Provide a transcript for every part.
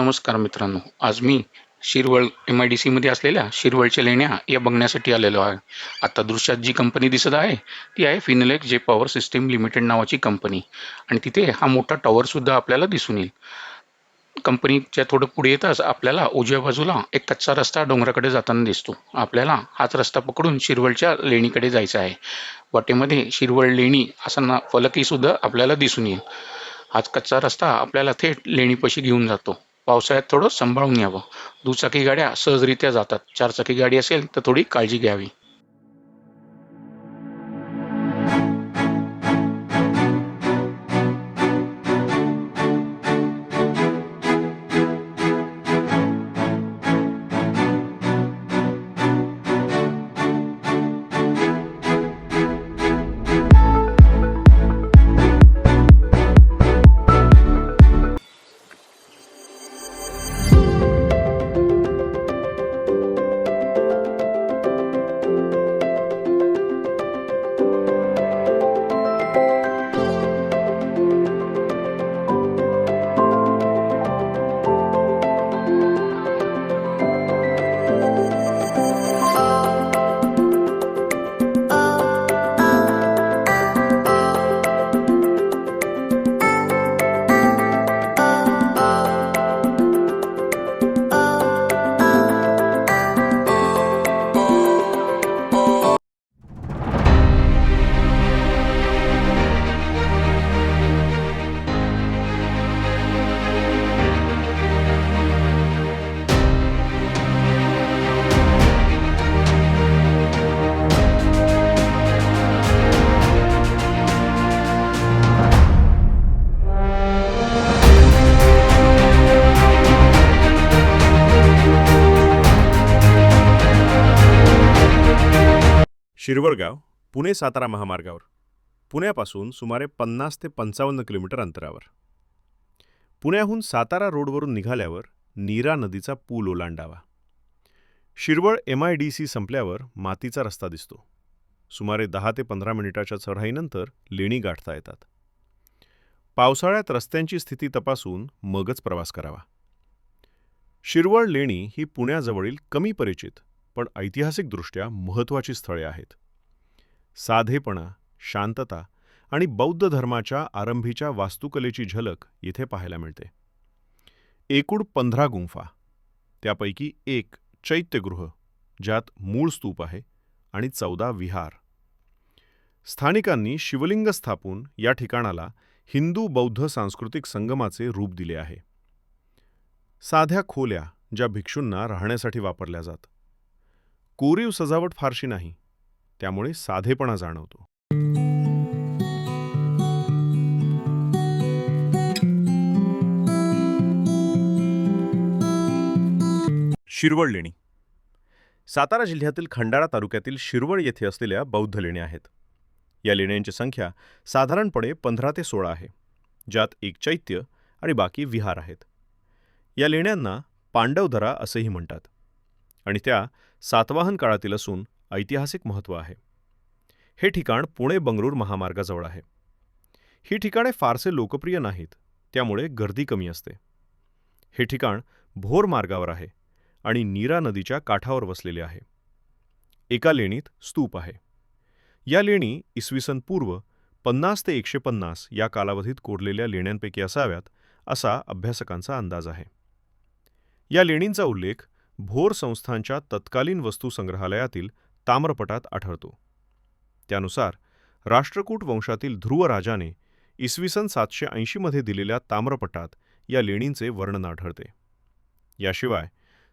नमस्कार मित्रांनो. आज मी शिरवळ एम आय डी सीमध्ये असलेल्या शिरवळच्या लेण्या या बघण्यासाठी आलेलो आहे. आता दृश्यात जी कंपनी दिसत आहे ती आहे Finolex J power system limited नावाची कंपनी आणि तिथे हा मोठा टॉवरसुद्धा आपल्याला दिसून येईल. कंपनीच्या थोडं पुढे येताच आपल्याला उजव्या बाजूला एक कच्चा रस्ता डोंगराकडे जाताना दिसतो. आपल्याला हाच रस्ता पकडून शिरवळच्या लेणीकडे जायचं आहे. वाटेमध्ये शिरवळ लेणी असा ना फलकहीसुद्धा आपल्याला दिसून येईल. हाच कच्चा रस्ता आपल्याला थेट लेणीपाशी घेऊन जातो. पावसाळ्यात थोडं सांभाळून यावं. दुचाकी गाड्या सहजरित्या जातात. चारचाकी गाडी असेल तर थोडी काळजी घ्यावी. शिरवळगाव पुणे सातारा महामार्गावर. पुण्यापासून सुमारे पन्नास ते पंचावन्न किलोमीटर अंतरावर. पुण्याहून सातारा रोडवरून निघाल्यावर नीरा नदीचा पूल ओलांडावा. Shirwal M I D C संपल्यावर मातीचा रस्ता दिसतो. सुमारे दहा ते पंधरा मिनिटाच्या चढाईनंतर लेणी गाठता येतात. पावसाळ्यात रस्त्यांची स्थिती तपासून मगच प्रवास करावा. शिरवळ लेणी ही पुण्याजवळील कमी परिचित पण ऐतिहासिकदृष्ट्या महत्त्वाची स्थळे आहेत. साधेपणा शांतता आणि बौद्ध धर्माच्या आरंभीच्या वास्तुकलेची झलक येथे पाहायला मिळते. एकूण पंधरा गुंफा त्यापैकी एक चैत्यगृह ज्यात मूळ स्तूप आहे आणि चौदा विहार. स्थानिकांनी शिवलिंग स्थापून या ठिकाणाला हिंदू बौद्ध सांस्कृतिक संगमाचे रूप दिले आहे. साध्या खोल्या ज्या भिक्षूंना राहण्यासाठी वापरल्या जात. कोरीव सजावट फारशी नाही त्यामुळे साधेपणा जाणवतो. शिरवळ लेणी. सातारा जिल्ह्यातील खंडाळा तालुक्यातील शिरवळ येथे असलेल्या बौद्ध लेण्या आहेत. या लेण्यांची संख्या साधारणपणे पंधरा ते सोळा आहे ज्यात एक चैत्य आणि बाकी विहार आहेत. या लेण्यांना पांडवधरा असेही म्हणतात आणि त्या सातवाहन काळातील असून ऐतिहासिक महत्त्व आहे. हे ठिकाण पुणे बंगळूर महामार्गाजवळ आहे. ही ठिकाणे फारसे लोकप्रिय नाहीत त्यामुळे गर्दी कमी असते. हे ठिकाण भोर मार्गावर आहे आणि नीरा नदीच्या काठावर वसलेले आहे. एका लेणीत स्तूप आहे. या लेणी इसवी सन पूर्व पन्नास ते एकशे पन्नास या कालावधीत कोरलेल्या लेण्यांपैकी असाव्यात असा अभ्यासकांचा अंदाज आहे. या लेणींचा उल्लेख भोर संस्थांच्या तत्कालीन वस्तू संग्रहालयातील ताम्रपटात आढळतो. त्यानुसार राष्ट्रकूट वंशातील ध्रुव राजाने इसवी सन सातशे ऐंशीमध्ये दिलेल्या ताम्रपटात या लेणींचे वर्णन आढळते. याशिवाय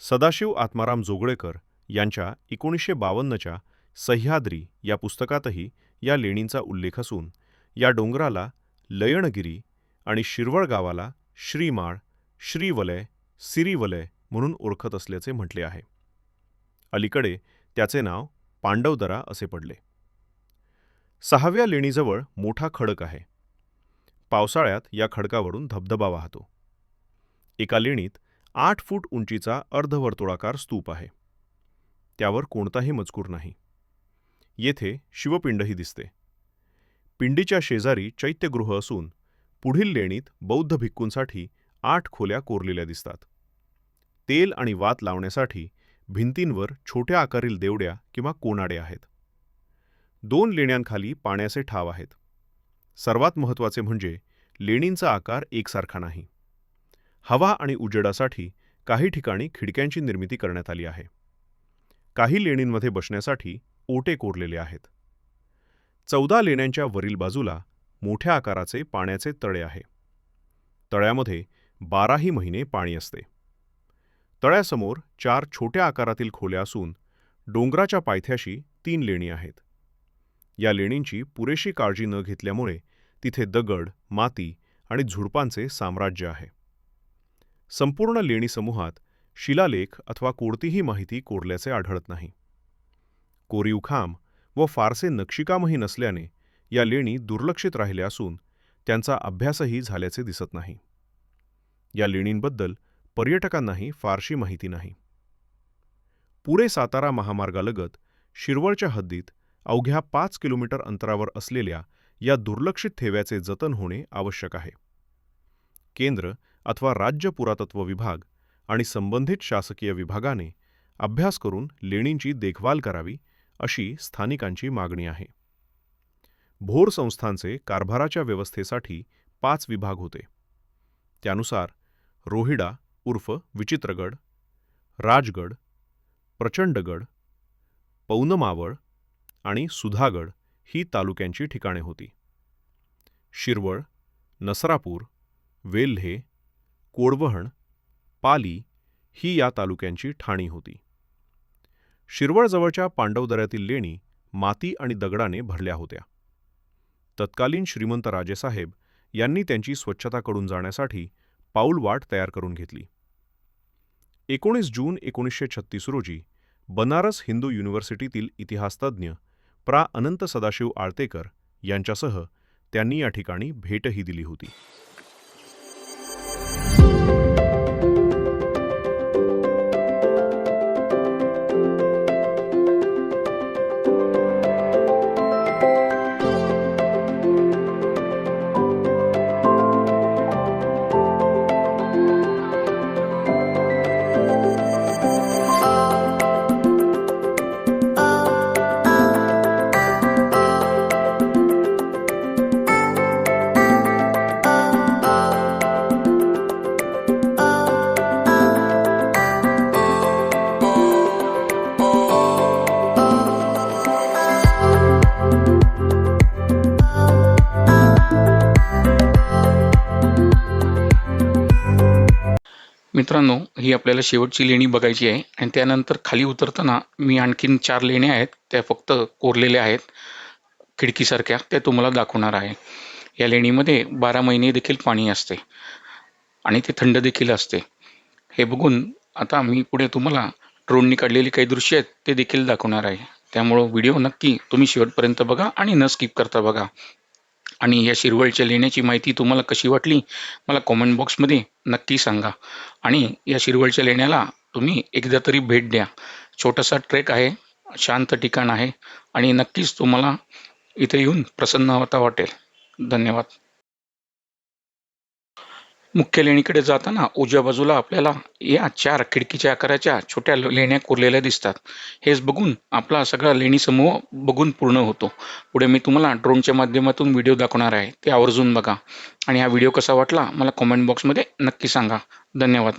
सदाशिव आत्माराम जोगळेकर यांच्या एकोणीसशे बावन्नच्या सह्याद्री या पुस्तकातही या लेणींचा उल्लेख असून या डोंगराला लयणगिरी आणि शिरवळ गावाला श्रीमाळ श्रीवलय सिरीवलय म्हणून ओळखत असल्याचे म्हटले आहे. अलीकडे त्याचे नाव पांडवदरा असे पडले. सहाव्या लेणीजवळ मोठा खडक आहे. पावसाळ्यात या खडकावरून धबधबा वाहतो एका लेणीत आठ फूट उंचीचा अर्धवर्तुळाकार स्तूप आहे. त्यावर कोणताही मजकूर नाही. येथे शिवपिंडही दिसते. पिंडीच्या शेजारी चैत्यगृह असून पुढील लेणीत बौद्ध भिक्खूंसाठी आठ खोल्या कोरलेल्या दिसतात. तेल आणि वात लावण्यासाठी भिंतींवर छोट्या आकारील देवड्या किंवा कोनाडे आहेत. दोन लेण्यांखाली पाण्याचे ठाव आहेत. सर्वात महत्त्वाचे म्हणजे लेणींचा आकार एकसारखा नाही. हवा आणि उजेडासाठी काही ठिकाणी खिडक्यांची निर्मिती करण्यात आली आहे. काही लेणींमध्ये बसण्यासाठी ओटे कोरलेले आहेत. चौदा लेण्यांच्या वरील बाजूला मोठ्या आकाराचे पाण्याचे तळे आहे. तळ्यामध्ये बाराही महिने पाणी असते. तळ्यासमोर चार छोट्या आकारातील खोल्या असून डोंगराच्या पायथ्याशी तीन लेणी आहेत. या लेणींची पुरेशी काळजी न घेतल्यामुळे तिथे दगड माती आणि झुडपांचे साम्राज्य आहे. संपूर्ण लेणी समूहात शिलालेख अथवा कोणतीही माहिती कोरल्याचे आढळत नाही. कोरीव खांब व फारसे नक्षीकामही नसल्याने या लेणी दुर्लक्षित राहिल्या असून त्यांचा अभ्यासही झाल्याचे दिसत नाही. या लेणींबद्दल पर्यटकांनाही फारशी माहिती नाही. पुणे सातारा महामार्गालगत शिरवळच्या हद्दीत अवघ्या पाच किलोमीटर अंतरावर असलेल्या या दुर्लक्षित ठेव्याचे जतन होणे आवश्यक आहे. केंद्र अथवा राज्य पुरातत्व विभाग आणि संबंधित शासकीय विभागाने अभ्यास करून लेणींची देखभाल करावी अशी स्थानिकांची मागणी आहे. भोर संस्थांचे कारभाराच्या व्यवस्थेसाठी पाच विभाग होते. त्यानुसार रोहिडा उर्फ विचित्रगड राजगड प्रचंडगड पौनमावळ आणि सुधागड ही तालुक्यांची ठिकाणे होती. शिरवळ नसरापूर वेल्हे कोडवहण पाली ही या तालुक्यांची ठाणी होती. शिरवळजवळच्या पांडवदऱ्यातील लेणी माती आणि दगडाने भरल्या होत्या. तत्कालीन श्रीमंत राजेसाहेब यांनी त्यांची स्वच्छता करून जाण्यासाठी पाऊलवाट तयार करून घेतली. एकोणीस जून एकोणीसशे छत्तीस रोजी बनारस हिंदू युनिव्हर्सिटीतील इतिहासतज्ज्ञ प्रा. अनंत सदाशिव आळतेकर यांच्यासह त्यांनी या ठिकाणी भेटही दिली होती. मित्रांनो ही आपल्याला शेवटची लेणी बघायची आहे आणि त्यानंतर खाली उतरताना मी आणखीन चार लेण्या आहेत. त्या फक्त कोरलेल्या आहेत खिडकीसारख्या. त्या तुम्हाला दाखवणार आहे. या लेणीमध्ये बारा महिने देखील पाणी असते आणि ते थंड देखील असते. हे बघून आता मी पुढे तुम्हाला ड्रोननी काढलेली काही दृश्य आहेत ते देखील दाखवणार आहे. त्यामुळं व्हिडिओ नक्की तुम्ही शेवटपर्यंत बघा आणि न स्किप करता बघा. आणि या शिरवळच्या लेण्याची माहिती तुम्हाला कशी वाटली मला कॉमेंट बॉक्समध्ये नक्की सांगा. आणि या शिरवळच्या लेण्याला तुम्ही एकदा तरी भेट द्या. छोटासा ट्रेक आहे शांत ठिकाण आहे आणि नक्कीच तुम्हाला इथे येऊन प्रसन्नता वाटेल. धन्यवाद. मुख्य लेणीकडे जाताना उजव्या बाजूला आपल्याला या चार खिडकीच्या आकाराच्या छोट्या लेण्या कोरलेल्या दिसतात. हेच बघून आपला सगळा लेणी समूह बघून पूर्ण होतो. पुढे मी तुम्हाला ड्रोनच्या माध्यमातून व्हिडिओ दाखवणार आहे. ते आवर्जून बघा. आणि हा व्हिडिओ कसा वाटला मला कॉमेंट बॉक्समध्ये नक्की सांगा. धन्यवाद.